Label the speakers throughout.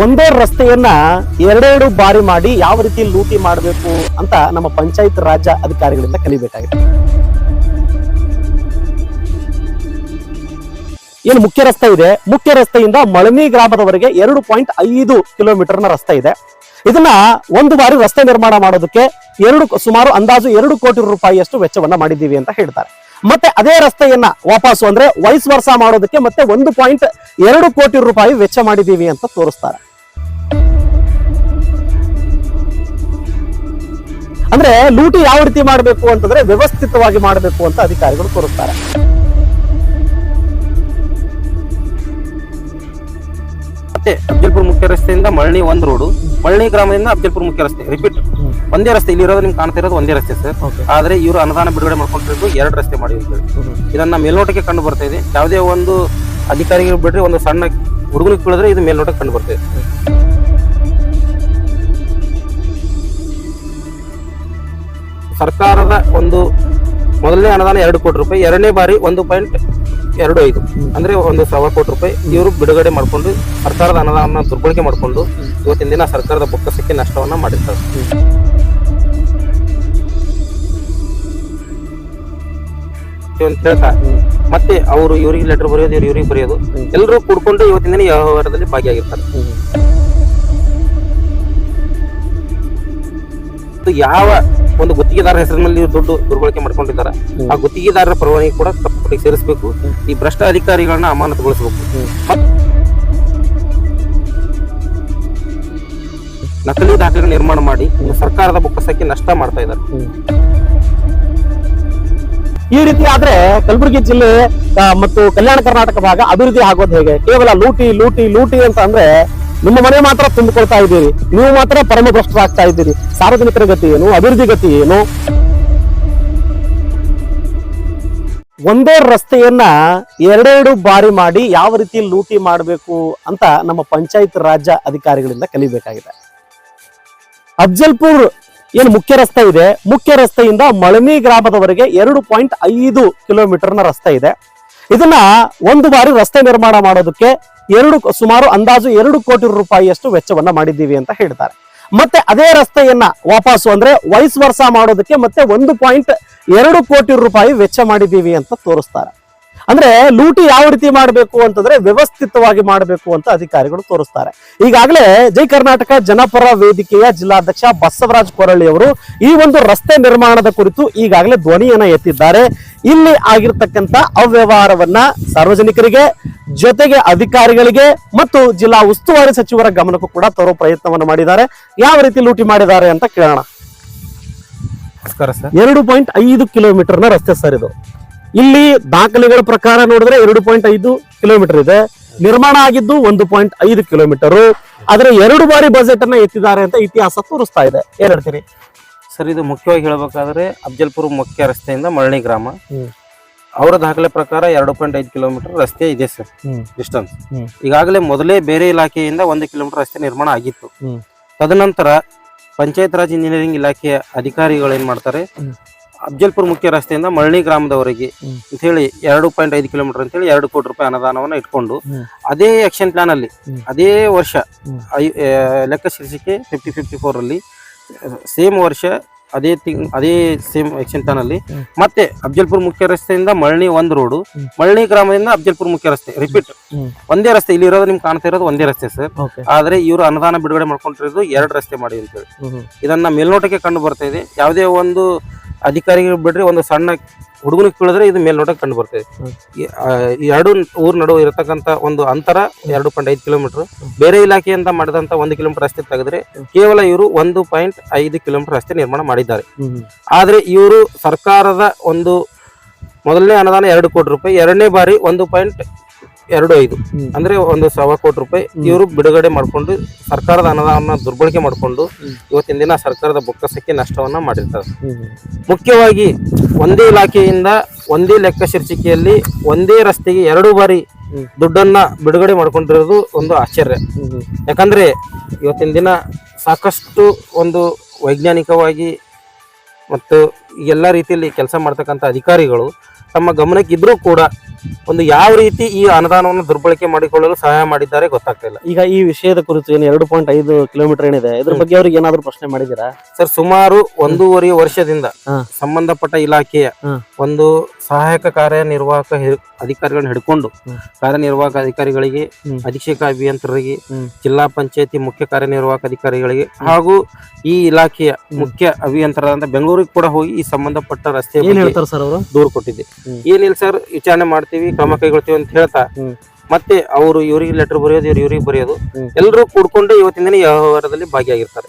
Speaker 1: ಒಂದೇ ರಸ್ತೆಯನ್ನ ಎರಡೆರಡು ಬಾರಿ ಮಾಡಿ ಯಾವ ರೀತಿ ಲೂಟಿ ಮಾಡಬೇಕು ಅಂತ ನಮ್ಮ ಪಂಚಾಯತ್ ರಾಜ್ಯ ಅಧಿಕಾರಿಗಳಿಂದ ಕಲಿಬೇಕಾಗಿದೆ. ಏನು ಮುಖ್ಯ ರಸ್ತೆ ಇದೆ? ಮುಖ್ಯ ರಸ್ತೆಯಿಂದ ಮಳನಿ ಗ್ರಾಮದವರೆಗೆ ಎರಡು ಪಾಯಿಂಟ್ ಐದು ಕಿಲೋಮೀಟರ್ನ ರಸ್ತೆ ಇದೆ. ಇದನ್ನ ಒಂದು ಬಾರಿ ರಸ್ತೆ ನಿರ್ಮಾಣ ಮಾಡೋದಕ್ಕೆ ಎರಡು, ಸುಮಾರು ಅಂದಾಜು ಎರಡು ಕೋಟಿ ರೂಪಾಯಿಯಷ್ಟು ವೆಚ್ಚವನ್ನ ಮಾಡಿದ್ದೀವಿ ಅಂತ ಹೇಳ್ತಾರೆ. ಮತ್ತೆ ಅದೇ ರಸ್ತೆಯನ್ನ ವಾಪಸ್ಸು ಅಂದ್ರೆ ವೈಸ್ ವರ್ಷ ಮಾಡೋದಕ್ಕೆ ಮತ್ತೆ ಒಂದು ಪಾಯಿಂಟ್ ಎರಡು ಕೋಟಿ ರೂಪಾಯಿ ವೆಚ್ಚ ಮಾಡಿದ್ದೀವಿ ಅಂತ ತೋರಿಸ್ತಾರೆ. ಅಂದ್ರೆ ಲೂಟಿ ಯಾವ ರೀತಿ ಮಾಡಬೇಕು ಅಂತಂದ್ರೆ ವ್ಯವಸ್ಥಿತವಾಗಿ ಮಾಡಬೇಕು ಅಂತ ಅಧಿಕಾರಿಗಳು ತೋರಿಸ್ತಾರೆ.
Speaker 2: ಮತ್ತೆ ಮುಖ್ಯ ರಸ್ತೆಯಿಂದ ಮಳ್ಳಿ ಒಂದ್ ರೋಡು ಮಳ್ಳಿ ಗ್ರಾಮದಿಂದ ಅಫ್ಜಲ್ಪುರ ಮುಖ್ಯ ರಸ್ತೆ. ರಿಪೀಟ್ ಒಂದೇ ರಸ್ತೆ ಇಲ್ಲಿ ಇರೋದು ನಿಮ್ಗೆ ಕಾಣ್ತಾ ಇರೋದು ಒಂದೇ ರಸ್ತೆ ಸರ್. ಆದ್ರೆ ಇವರು ಅನುದಾನ ಬಿಡುಗಡೆ ಮಾಡ್ಕೊಂಡಿರೋದು ಎರಡು ರಸ್ತೆ ಮಾಡಿ ಇದನ್ನ ಮೇಲ್ನೋಟಕ್ಕೆ ಕಂಡು ಬರ್ತಾ ಇದೆ ಯಾವುದೇ ಒಂದು ಅಧಿಕಾರಿಗಳು ಬಿಡ್ರಿ ಒಂದು ಸಣ್ಣ ಹುಡುಗನಿಗೆ ಬೀಳಿದ್ರೆ ಇದು ಮೇಲ್ನೋಟಕ್ಕೆ ಕಂಡು ಬರ್ತಾ ಇದೆ. ಸರ್ಕಾರದ ಒಂದು ಮೊದಲನೇ ಅನುದಾನ ಎರಡು ಕೋಟಿ ರೂಪಾಯಿ ಎರಡನೇ ಬಾರಿ ಒಂದು ಪಾಯಿಂಟ್ ಎರಡು ಐದು. ಅಂದ್ರೆ ಒಂದು ಸಾವಿರ ಕೋಟಿ ರೂಪಾಯಿ ಇವರು ಬಿಡುಗಡೆ ಮಾಡಿಕೊಂಡು ಸರ್ಕಾರದ ಅನುದಾನ ದುರ್ಬಳಕೆ ಮಾಡಿಕೊಂಡು ಇವತ್ತಿನ ದಿನ ಸರ್ಕಾರದ ಬೊಕ್ಕಸಕ್ಕೆ ನಷ್ಟವನ್ನ ಮಾಡಿರ್ತಾರೆ. ಮತ್ತೆ ಅವರು ಇವರಿಗೆ ಲೆಟರ್ ಬರೆಯೋದು, ಇವ್ರು ಇವ್ರಿಗೆ ಬರೆಯೋದು ಎಲ್ಲರೂ ಕೂಡ್ಕೊಂಡು ಇವತ್ತಿನ ದಿನ ವ್ಯವಹಾರದಲ್ಲಿ ಭಾಗಿಯಾಗಿರ್ತಾರೆ. ಯಾವ ಒಂದು ಗುತ್ತಿಗೆದಾರ ಹೆಸರಿನಲ್ಲಿ ದುಡ್ಡು ದುರ್ಬಳಕೆ ಮಾಡ್ಕೊಂಡಿದ್ದಾರೆ. ಆ ಗುತ್ತಿಗೆದಾರರ ಪರವಾಗಿ ಕೂಡ ತಪ್ಪಿಗೆ ಸೇರಿಸಬೇಕು. ಈ ಭ್ರಷ್ಟ ಅಧಿಕಾರಿಗಳನ್ನ ಅಮಾನತುಗೊಳಿಸಬೇಕು ನಕಲಿ ದಾಖಲೆಗಳ ನಿರ್ಮಾಣ ಮಾಡಿ ಸರ್ಕಾರದ ಬೊಕ್ಕಸಕ್ಕೆ ನಷ್ಟ ಮಾಡ್ತಾ ಇದ್ದಾರೆ.
Speaker 1: ಈ ರೀತಿ ಆದ್ರೆ ಕಲಬುರಗಿ ಜಿಲ್ಲೆ ಮತ್ತು ಕಲ್ಯಾಣ ಕರ್ನಾಟಕ ಭಾಗ ಅಭಿವೃದ್ಧಿ ಆಗೋದು ಹೇಗೆ? ಕೇವಲ ಲೂಟಿ ಲೂಟಿ ಲೂಟಿ ಅಂತ ಅಂದ್ರೆ ನಿಮ್ಮ ಮನೆ ಮಾತ್ರ ತುಂಬಿಕೊಳ್ತಾ ಇದ್ದೀರಿ. ನೀವು ಮಾತ್ರ ಪರಮ ಭ್ರಷ್ಟರಾಗ್ತಾ ಇದ್ದೀರಿ. ಸಾರ್ವಜನಿಕರ ಗತಿ ಏನು? ಅಭಿವೃದ್ಧಿ ಗತಿ ಏನು? ಒಂದೇ ರಸ್ತೆಯನ್ನ ಎರಡೆರಡು ಬಾರಿ ಮಾಡಿ ಯಾವ ರೀತಿ ಲೂಟಿ ಮಾಡಬೇಕು ಅಂತ ನಮ್ಮ ಪಂಚಾಯತ್ ರಾಜ್ಯ ಅಧಿಕಾರಿಗಳಿಂದ ಕಲಿಬೇಕಾಗಿದೆ. ಅಫ್ಜಲ್ಪುರ್ ಏನು ಮುಖ್ಯ ರಸ್ತೆ ಇದೆ. ಮುಖ್ಯ ರಸ್ತೆಯಿಂದ ಮಳನಿ ಗ್ರಾಮದವರೆಗೆ ಎರಡು ಪಾಯಿಂಟ್ ಐದು ಕಿಲೋಮೀಟರ್ನ ರಸ್ತೆ ಇದೆ. ಇದನ್ನ ಒಂದು ಬಾರಿ ರಸ್ತೆ ನಿರ್ಮಾಣ ಮಾಡೋದಕ್ಕೆ ಎರಡು ಸುಮಾರು ಅಂದಾಜು ಎರಡು ಕೋಟಿ ರೂಪಾಯಿಯಷ್ಟು ವೆಚ್ಚವನ್ನ ಮಾಡಿದ್ದೀವಿ ಅಂತ ಹೇಳ್ತಾರೆ ಮತ್ತೆ ಅದೇ ರಸ್ತೆಯನ್ನ ವಾಪಸ್ಸು ಅಂದ್ರೆ ವಯಸ್ ವರ್ಷ ಮಾಡೋದಕ್ಕೆ ಮತ್ತೆ ಒಂದು ಪಾಯಿಂಟ್ ಎರಡು ಕೋಟಿ ರೂಪಾಯಿ ವೆಚ್ಚ ಮಾಡಿದ್ದೀವಿ ಅಂತ ತೋರಿಸ್ತಾರೆ. ಅಂದ್ರೆ ಲೂಟಿ ಯಾವ ರೀತಿ ಮಾಡಬೇಕು ಅಂತಂದ್ರೆ ವ್ಯವಸ್ಥಿತವಾಗಿ ಮಾಡಬೇಕು ಅಂತ ಅಧಿಕಾರಿಗಳು ತೋರಿಸ್ತಾರೆ. ಈಗಾಗಲೇ ಜೈ ಕರ್ನಾಟಕ ಜನಪರ ವೇದಿಕೆಯ ಜಿಲ್ಲಾಧ್ಯಕ್ಷ ಬಸವರಾಜ್ ಕೊರಳ್ಳಿ ಅವರು ಈ ಒಂದು ರಸ್ತೆ ನಿರ್ಮಾಣದ ಕುರಿತು ಈಗಾಗಲೇ ಧ್ವನಿಯನ್ನ ಎತ್ತಿದ್ದಾರೆ. ಇಲ್ಲಿ ಆಗಿರ್ತಕ್ಕಂಥ ಅವ್ಯವಹಾರವನ್ನ ಸಾರ್ವಜನಿಕರಿಗೆ ಜೊತೆಗೆ ಅಧಿಕಾರಿಗಳಿಗೆ ಮತ್ತು ಜಿಲ್ಲಾ ಉಸ್ತುವಾರಿ ಸಚಿವರ ಗಮನಕ್ಕೂ ಕೂಡ ತರೋ ಪ್ರಯತ್ನವನ್ನು ಮಾಡಿದ್ದಾರೆ. ಯಾವ ರೀತಿ ಲೂಟಿ ಮಾಡಿದ್ದಾರೆ ಅಂತ ಕೇಳೋಣ. ಎರಡು ಪಾಯಿಂಟ್ ಐದು ಕಿಲೋಮೀಟರ್ನ ರಸ್ತೆ ಸರ್ ಇದು. ಇಲ್ಲಿ ದಾಖಲೆಗಳ ಪ್ರಕಾರ ನೋಡಿದ್ರೆ ಎರಡು ಪಾಯಿಂಟ್ ಐದು ಕಿಲೋಮೀಟರ್ ಇದೆ. ನಿರ್ಮಾಣ ಆಗಿದ್ದು ಒಂದು ಪಾಯಿಂಟ್ ಐದು ಕಿಲೋಮೀಟರ್. ಆದ್ರೆ ಎರಡು ಬಾರಿ ಬಜೆಟ್ ಅನ್ನ ಎತ್ತಿದ್ದಾರೆ ಅಂತ ಇತಿಹಾಸ ತೋರಿಸ್ತಾ ಇದೆ. ಏನ್ ಹೇಳ್ತೀರಿ?
Speaker 2: ಸರ್ ಇದು ಮುಖ್ಯವಾಗಿ ಹೇಳಬೇಕಾದ್ರೆ ಅಫ್ಜಲ್ಪುರ ಮುಖ್ಯ ರಸ್ತೆಯಿಂದ ಮಳನಿ ಗ್ರಾಮ. ಅವರ ದಾಖಲೆ ಪ್ರಕಾರ ಎರಡು ಪಾಯಿಂಟ್ ಐದು ಕಿಲೋಮೀಟರ್ ರಸ್ತೆ ಇದೆ ಸರ್. ಡಿಸ್ಟನ್ಸ್. ಈಗಾಗಲೇ ಮೊದಲೇ ಬೇರೆ ಇಲಾಖೆಯಿಂದ ಒಂದು ಕಿಲೋಮೀಟರ್ ರಸ್ತೆ ನಿರ್ಮಾಣ ಆಗಿತ್ತು. ತದನಂತರ ಪಂಚಾಯತ್ ರಾಜ್ ಇಂಜಿನಿಯರಿಂಗ್ ಇಲಾಖೆಯ ಅಧಿಕಾರಿಗಳು ಏನ್ ಮಾಡ್ತಾರೆ? ಅಫಜಲ್ಪುರ್ ಮುಖ್ಯ ರಸ್ತೆಯಿಂದ ಮಳನಿ ಗ್ರಾಮದವರೆಗೆ ಅಂತ ಹೇಳಿ ಎರಡು ಪಾಯಿಂಟ್ ಐದು ಕಿಲೋಮೀಟರ್ ಅಂತ ಹೇಳಿ ಎರಡು ಕೋಟಿ ರೂಪಾಯಿ ಅನುದಾನವನ್ನ ಇಟ್ಕೊಂಡು ಅದೇ ಆಕ್ಷನ್ ಪ್ಲಾನ್ ಅಲ್ಲಿ ಅದೇ ವರ್ಷ ಲೆಕ್ಕ ಶೀರ್ಷಿಕೆ ಫಿಫ್ಟಿ ಫಿಫ್ಟಿ ಫೋರ್ ಅಲ್ಲಿ ಸೇಮ್ ವರ್ಷ ಅದೇ ತಿಂಗ್ ಅದೇ ಸೇಮ್ ಚಿಂತನಲ್ಲಿ ಅಲ್ಲಿ ಮತ್ತೆ ಅಬ್ಜಲ್ಪುರ್ ಮುಖ್ಯ ರಸ್ತೆಯಿಂದ ಮಳನಿ ಒಂದ್ ರೋಡು
Speaker 1: ಮಳ್ಳಿ
Speaker 2: ಮಳನಿ ಗ್ರಾಮದಿಂದ ಅಬ್ಜಲ್ಪುರ್ ಮುಖ್ಯ ರಸ್ತೆ. ರಿಪೀಟ್ ಒಂದೇ ರಸ್ತೆ ಇಲ್ಲಿ ಇರೋದು ನಿಮ್ಗೆ ಕಾಣ್ತಾ ಇರೋದು ಒಂದೇ ರಸ್ತೆ ಸರ್. ಆದ್ರೆ ಇವರು ಅನುದಾನ ಬಿಡುಗಡೆ ಮಾಡ್ಕೊಂಡಿರೋದು ಎರಡು ರಸ್ತೆ ಮಾಡಿ ಅಂತ ಹೇಳಿ. ಇದನ್ನ ಮೇಲ್ನೋಟಕ್ಕೆ ಕಂಡು ಬರ್ತಾ ಇದೆ. ಯಾವುದೇ ಒಂದು ಅಧಿಕಾರಿಗಳು ಬಿಡ್ರಿ ಒಂದು ಸಣ್ಣ ಹುಡುಗನಿಗೆ ಕೇಳಿದ್ರೆ ಇದು ಮೇಲ್ನೋಟಕ್ಕೆ ಕಂಡು ಬರ್ತದೆ. ಎರಡು ಊರ್ ನಡುವೆ ಇರತಕ್ಕಂತ ಒಂದು ಅಂತರ ಎರಡು ಪಾಯಿಂಟ್ ಐದು ಕಿಲೋಮೀಟರ್. ಬೇರೆ ಇಲಾಖೆಯಿಂದ ಮಾಡಿದಂತ ಒಂದು ಕಿಲೋಮೀಟರ್ ರಸ್ತೆ ತೆಗೆದ್ರೆ ಕೇವಲ ಇವರು ಒಂದು ಪಾಯಿಂಟ್ ಐದು ಕಿಲೋಮೀಟರ್ ರಸ್ತೆ ನಿರ್ಮಾಣ ಮಾಡಿದ್ದಾರೆ. ಆದ್ರೆ ಇವರು ಸರ್ಕಾರದ ಒಂದು ಮೊದಲನೇ ಅನುದಾನ ಎರಡು ಕೋಟಿ ರೂಪಾಯಿ, ಎರಡನೇ ಬಾರಿ ಒಂದು ಪಾಯಿಂಟ್ ಎರಡು ಐದು. ಅಂದ್ರೆ ಒಂದು ಸಾವಿರ ಕೋಟಿ ರೂಪಾಯಿ ಇವರು ಬಿಡುಗಡೆ ಮಾಡಿಕೊಂಡು ಸರ್ಕಾರದ ಅನುದಾನ ದುರ್ಬಳಕೆ ಮಾಡಿಕೊಂಡು ಇವತ್ತಿನ ದಿನ ಸರ್ಕಾರದ ಬೊಕ್ಕಸಕ್ಕೆ ನಷ್ಟವನ್ನ ಮಾಡಿರ್ತಾರೆ. ಮುಖ್ಯವಾಗಿ ಒಂದೇ ಇಲಾಖೆಯಿಂದ ಒಂದೇ ಲೆಕ್ಕ ಶೀರ್ಷಿಕೆಯಲ್ಲಿ ಒಂದೇ ರಸ್ತೆಗೆ ಎರಡು ಬಾರಿ. ದುಡ್ಡನ್ನ ಬಿಡುಗಡೆ ಮಾಡ್ಕೊಂಡಿರೋದು ಒಂದು ಆಶ್ಚರ್ಯ. ಯಾಕಂದ್ರೆ ಇವತ್ತಿನ ದಿನ ಸಾಕಷ್ಟು ಒಂದು ವೈಜ್ಞಾನಿಕವಾಗಿ ಮತ್ತು ಎಲ್ಲ ರೀತಿಯಲ್ಲಿ ಕೆಲಸ ಮಾಡ್ತಕ್ಕಂಥ ಅಧಿಕಾರಿಗಳು ತಮ್ಮ ಗಮನಕ್ಕಿದ್ರೂ ಕೂಡ ಒಂದು ಯಾವ ರೀತಿ ಈ ಅನುದಾನವನ್ನು ದುರ್ಬಳಕೆ ಮಾಡಿಕೊಳ್ಳಲು ಸಹಾಯ ಮಾಡಿದ್ದಾರೆ ಗೊತ್ತಾಗ್ತಾ ಇಲ್ಲ.
Speaker 1: ಈಗ ಈ ವಿಷಯದ ಕುರಿತು ಏನು ಎರಡು ಪಾಯಿಂಟ್ ಐದು ಕಿಲೋಮೀಟರ್ ಏನಿದೆ ಇದ್ರ ಬಗ್ಗೆ ಅವ್ರಿಗೆ ಏನಾದ್ರು ಪ್ರಶ್ನೆ ಮಾಡಿದ್ದೀರಾ?
Speaker 2: ಸರ್ ಸುಮಾರು ಒಂದೂವರೆ ವರ್ಷದಿಂದ. ಸಂಬಂಧಪಟ್ಟ ಇಲಾಖೆಯ ಒಂದು ಸಹಾಯಕ ಕಾರ್ಯನಿರ್ವಾಹಕ ಅಧಿಕಾರಿಗಳನ್ನ ಹಿಡ್ಕೊಂಡು ಕಾರ್ಯನಿರ್ವಾಹಕ ಅಧಿಕಾರಿಗಳಿಗೆ. ಅಧೀಕ್ಷಕ ಅಭಿಯಂತರರಿಗೆ ಜಿಲ್ಲಾ ಪಂಚಾಯತಿ ಮುಖ್ಯ ಕಾರ್ಯನಿರ್ವಾಹಕ ಅಧಿಕಾರಿಗಳಿಗೆ ಹಾಗೂ ಈ ಇಲಾಖೆಯ ಮುಖ್ಯ ಅಭಿಯಂತರಾದಂತ ಬೆಂಗಳೂರಿಗೆ ಕೂಡ ಹೋಗಿ ಈ ಸಂಬಂಧಪಟ್ಟ ರಸ್ತೆ ದೂರು ಕೊಟ್ಟಿದ್ದೆ. ಏನಿಲ್ಲ ಸರ್ ವಿಚಾರಣೆ ಮಾಡ್ತೀವಿ ಕ್ರಮ ಕೈಗೊಳ್ತೀವಿ ಅಂತ ಹೇಳ್ತಾ ಮತ್ತೆ ಅವರು ಇವರಿಗೆ ಲೆಟರ್ ಬರೆಯೋದು ಇವ್ರು ಇವ್ರಿಗೆ ಬರೆಯೋದು. ಎಲ್ಲರೂ ಕೂಡ್ಕೊಂಡು ಇವತ್ತಿನ ದಿನ ವ್ಯವಹಾರದಲ್ಲಿ ಭಾಗಿಯಾಗಿರ್ತಾರೆ.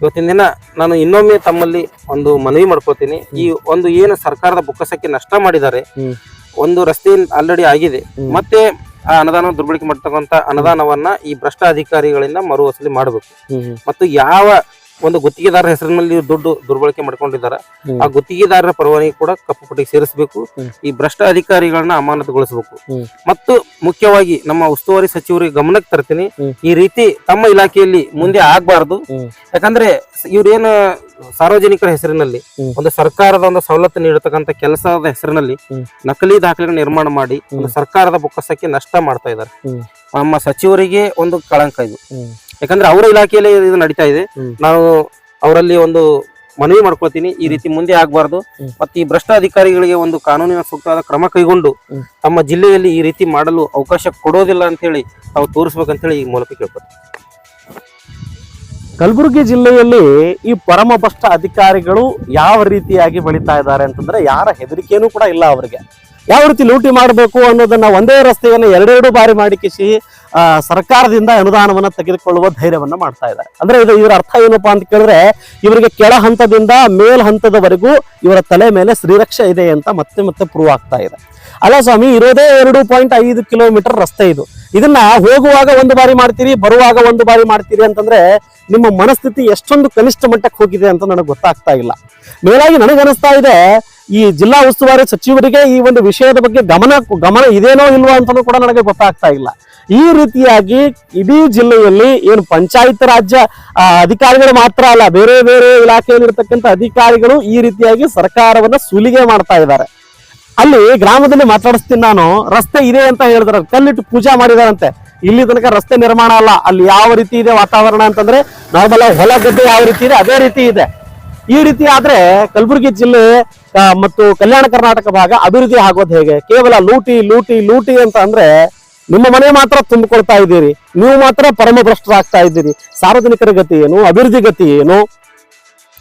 Speaker 2: ಇವತ್ತಿನ ದಿನ ನಾನು ಇನ್ನೊಮ್ಮೆ ತಮ್ಮಲ್ಲಿ ಒಂದು ಮನವಿ ಮಾಡ್ಕೊತೀನಿ ಈ ಒಂದು ಏನು ಸರ್ಕಾರದ ಬೊಕ್ಕಸಕ್ಕೆ ನಷ್ಟ ಮಾಡಿದ್ದಾರೆ ಒಂದು ರಸ್ತೆ ಆಲ್ರೆಡಿ ಆಗಿದೆ ಮತ್ತೆ ಆ ಅನುದಾನ ದುರ್ಬಳಕೆ ಮಾಡ್ತಕ್ಕಂತ ಅನುದಾನವನ್ನ ಈ ಭ್ರಷ್ಟ ಅಧಿಕಾರಿಗಳಿಂದ ಮರು ವಸೂಲಿ ಮಾಡಬೇಕು ಮತ್ತು ಯಾವ ಒಂದು ಗುತ್ತಿಗೆದಾರ ಹೆಸರಿನಲ್ಲಿ ದುಡ್ಡು ದುರ್ಬಳಕೆ ಮಾಡ್ಕೊಂಡಿದ್ದಾರೆ. ಆ ಗುತ್ತಿಗೆದಾರರ ಪರವಾನಗಿ ಕೂಡ ಕಪ್ಪು ಪಟ್ಟಿಗೆ ಸೇರಿಸಬೇಕು. ಈ ಭ್ರಷ್ಟ ಅಧಿಕಾರಿಗಳನ್ನ ಅಮಾನತುಗೊಳಿಸಬೇಕು. ಮತ್ತು ಮುಖ್ಯವಾಗಿ ನಮ್ಮ ಉಸ್ತುವಾರಿ ಸಚಿವರಿಗೆ ಗಮನಕ್ಕೆ ತರ್ತೀನಿ. ಈ ರೀತಿ ತಮ್ಮ ಇಲಾಖೆಯಲ್ಲಿ ಮುಂದೆ ಆಗ್ಬಾರ್ದು. ಯಾಕಂದ್ರೆ ಇವ್ರೇನು ಸಾರ್ವಜನಿಕರ ಹೆಸರಿನಲ್ಲಿ ಒಂದು ಸರ್ಕಾರದ ಒಂದು ಸವಲತ್ತು ನೀಡತಕ್ಕಂತ ಕೆಲಸದ ಹೆಸರಿನಲ್ಲಿ ನಕಲಿ ದಾಖಲೆಗಳ ನಿರ್ಮಾಣ ಮಾಡಿ ಒಂದು ಸರ್ಕಾರದ ಬೊಕ್ಕಸಕ್ಕೆ ನಷ್ಟ ಮಾಡ್ತಾ ಇದ್ದಾರೆ. ನಮ್ಮ ಸಚಿವರಿಗೆ ಒಂದು ಕಳಂಕ ಇದು. ಯಾಕಂದ್ರೆ ಅವರ ಇಲಾಖೆಯಲ್ಲಿ ಇದು ನಡೀತಾ ಇದೆ. ನಾವು ಅವರಲ್ಲಿ ಒಂದು ಮನವಿ ಮಾಡ್ಕೊಳ್ತೀನಿ. ಈ ರೀತಿ ಮುಂದೆ ಆಗ್ಬಾರ್ದು. ಮತ್ತೆ ಈ ಭ್ರಷ್ಟ ಅಧಿಕಾರಿಗಳಿಗೆ ಒಂದು ಕಾನೂನಿನ ಸೂಕ್ತವಾದ ಕ್ರಮ ಕೈಗೊಂಡು ತಮ್ಮ ಜಿಲ್ಲೆಯಲ್ಲಿ ಈ ರೀತಿ ಮಾಡಲು ಅವಕಾಶ ಕೊಡೋದಿಲ್ಲ ಅಂತ ಹೇಳಿ ತಾವು ತೋರಿಸ್ಬೇಕಂತ ಹೇಳಿ ಈ ಮೂಲಕ ಕೇಳ್ಕೊತೀನಿ
Speaker 1: ಕಲಬುರಗಿ ಜಿಲ್ಲೆಯಲ್ಲಿ ಈ ಪರಮ ಭ್ರಷ್ಟ ಅಧಿಕಾರಿಗಳು ಯಾವ ರೀತಿಯಾಗಿ ಬೆಳೀತಾ ಇದ್ದಾರೆ ಅಂತಂದ್ರೆ ಯಾರ ಹೆದರಿಕೆನೂ ಕೂಡ ಇಲ್ಲ ಅವರಿಗೆ. ಯಾವ ರೀತಿ ಲೂಟಿ ಮಾಡಬೇಕು ಅನ್ನೋದನ್ನ ಒಂದೇ ರಸ್ತೆಯನ್ನು ಎರಡೆರಡು ಬಾರಿ ಮಾಡಿ ಕಿಸಿ ಆ, ಸರ್ಕಾರದಿಂದ ಅನುದಾನವನ್ನ ತೆಗೆದುಕೊಳ್ಳುವ ಧೈರ್ಯವನ್ನ ಮಾಡ್ತಾ ಇದ್ದಾರೆ. ಅಂದ್ರೆ ಇದು ಇವರ ಅರ್ಥ ಏನಪ್ಪಾ ಅಂತ ಕೇಳಿದ್ರೆ ಇವರಿಗೆ ಕೆಳ ಹಂತದಿಂದ ಮೇಲ್ ಹಂತದವರೆಗೂ ಇವರ ತಲೆ ಮೇಲೆ ಶ್ರೀರಕ್ಷೆ ಇದೆ ಅಂತ ಮತ್ತೆ ಮತ್ತೆ ಪ್ರೂವ್ ಆಗ್ತಾ ಇದೆ. ಅಲ್ಲ ಸ್ವಾಮಿ, ಇರೋದೇ ಎರಡು ಪಾಯಿಂಟ್ ಐದು ಕಿಲೋಮೀಟರ್ ರಸ್ತೆ ಇದು. ಇದನ್ನ ಹೋಗುವಾಗ ಒಂದು ಬಾರಿ ಮಾಡ್ತೀರಿ, ಬರುವಾಗ ಒಂದು ಬಾರಿ ಮಾಡ್ತೀರಿ ಅಂತಂದ್ರೆ ನಿಮ್ಮ ಮನಸ್ಥಿತಿ ಎಷ್ಟೊಂದು ಕನಿಷ್ಠ ಮಟ್ಟಕ್ಕೆ ಹೋಗಿದೆ ಅಂತ ನನಗೆ ಗೊತ್ತಾಗ್ತಾ ಇಲ್ಲ. ಮೇಲಾಗಿ ನನಗನಿಸ್ತಾ ಇದೆ ಈ ಜಿಲ್ಲಾ ಉಸ್ತುವಾರಿ ಸಚಿವರಿಗೆ ಈ ಒಂದು ವಿಷಯದ ಬಗ್ಗೆ ಗಮನ ಗಮನ ಇದೇನೋ ಇಲ್ವೋ ಅಂತಲೂ ಕೂಡ ನನಗೆ ಗೊತ್ತಾಗ್ತಾ ಇಲ್ಲ. ಈ ರೀತಿಯಾಗಿ ಇಡೀ ಜಿಲ್ಲೆಯಲ್ಲಿ ಏನು ಪಂಚಾಯತ್ ರಾಜ್ಯ ಅಧಿಕಾರಿಗಳು ಮಾತ್ರ ಅಲ್ಲ, ಬೇರೆ ಬೇರೆ ಇಲಾಖೆಯಲ್ಲಿರ್ತಕ್ಕಂಥ ಅಧಿಕಾರಿಗಳು ಈ ರೀತಿಯಾಗಿ ಸರ್ಕಾರವನ್ನ ಸುಲಿಗೆ ಮಾಡ್ತಾ ಇದ್ದಾರೆ. ಅಲ್ಲಿ ಗ್ರಾಮದಲ್ಲಿ ಮಾತಾಡಿಸ್ತೀನಿ ನಾನು, ರಸ್ತೆ ಇದೆ ಅಂತ ಹೇಳಿದ್ರೆ, ಕಲ್ಲಿಟ್ಟು ಪೂಜಾ ಮಾಡಿದಾರಂತೆ. ಇಲ್ಲಿ ತನಕ ರಸ್ತೆ ನಿರ್ಮಾಣ ಅಲ್ಲ, ಅಲ್ಲಿ ಯಾವ ರೀತಿ ಇದೆ ವಾತಾವರಣ ಅಂತಂದ್ರೆ, ನಾರ್ಮಲ್ ಹೊಲ ಗದ್ದೆ ಯಾವ ರೀತಿ ಇದೆ, ಅದೇ ರೀತಿ ಇದೆ. ಈ ರೀತಿ ಆದ್ರೆ ಕಲಬುರಗಿ ಜಿಲ್ಲೆ ಮತ್ತು ಕಲ್ಯಾಣ ಕರ್ನಾಟಕ ಭಾಗ ಅಭಿವೃದ್ಧಿ ಆಗೋದು ಹೇಗೆ? ಕೇವಲ ಲೂಟಿ ಲೂಟಿ ಲೂಟಿ ಅಂತ ಅಂದ್ರೆ ನಿಮ್ಮ ಮನೆ ಮಾತ್ರ ತುಂಬಿಕೊಳ್ತಾ ಇದ್ದೀರಿ. ನೀವು ಮಾತ್ರ ಪರಮ ಭ್ರಷ್ಟರಾಗ್ತಾ ಇದ್ದೀರಿ. ಸಾರ್ವಜನಿಕರ ಗತಿ ಏನು? ಅಭಿವೃದ್ಧಿ ಗತಿ ಏನು?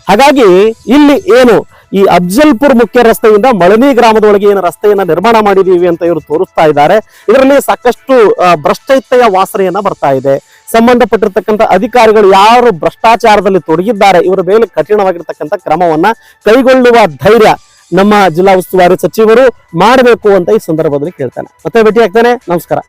Speaker 1: ಹಾಗಾಗಿ ಇಲ್ಲಿ ಏನು ಈ ಅಫ್ಜಲ್ಪುರ್ ಮುಖ್ಯ ರಸ್ತೆಯಿಂದ ಮಳನಿ ಗ್ರಾಮದೊಳಗೆ ಏನು ರಸ್ತೆಯನ್ನ ನಿರ್ಮಾಣ ಮಾಡಿದೀವಿ ಅಂತ ಇವರು ತೋರಿಸ್ತಾ ಇದ್ದಾರೆ. ಇದರಲ್ಲಿ ಸಾಕಷ್ಟು ಭ್ರಷ್ಟೈತ್ಯ ವಾಸನೆಯನ್ನ ಬರ್ತಾ ಇದೆ. ಸಂಬಂಧಪಟ್ಟಿರ್ತಕ್ಕಂಥ ಅಧಿಕಾರಿಗಳು ಯಾರು ಭ್ರಷ್ಟಾಚಾರದಲ್ಲಿ ತೊಡಗಿದ್ದಾರೆ, ಇವರ ಮೇಲೆ ಕಠಿಣವಾಗಿರ್ತಕ್ಕಂಥ ಕ್ರಮವನ್ನ ಕೈಗೊಳ್ಳುವ ಧೈರ್ಯ ನಮ್ಮ ಜಿಲ್ಲಾ ಉಸ್ತುವಾರಿ ಸಚಿವರು ಮಾಡಬೇಕು ಅಂತ ಈ ಸಂದರ್ಭದಲ್ಲಿ ಕೇಳ್ತಾನೆ. ಮತ್ತೆ ಭೇಟಿ ಆಗ್ತಾನೆ ನಮಸ್ಕಾರ.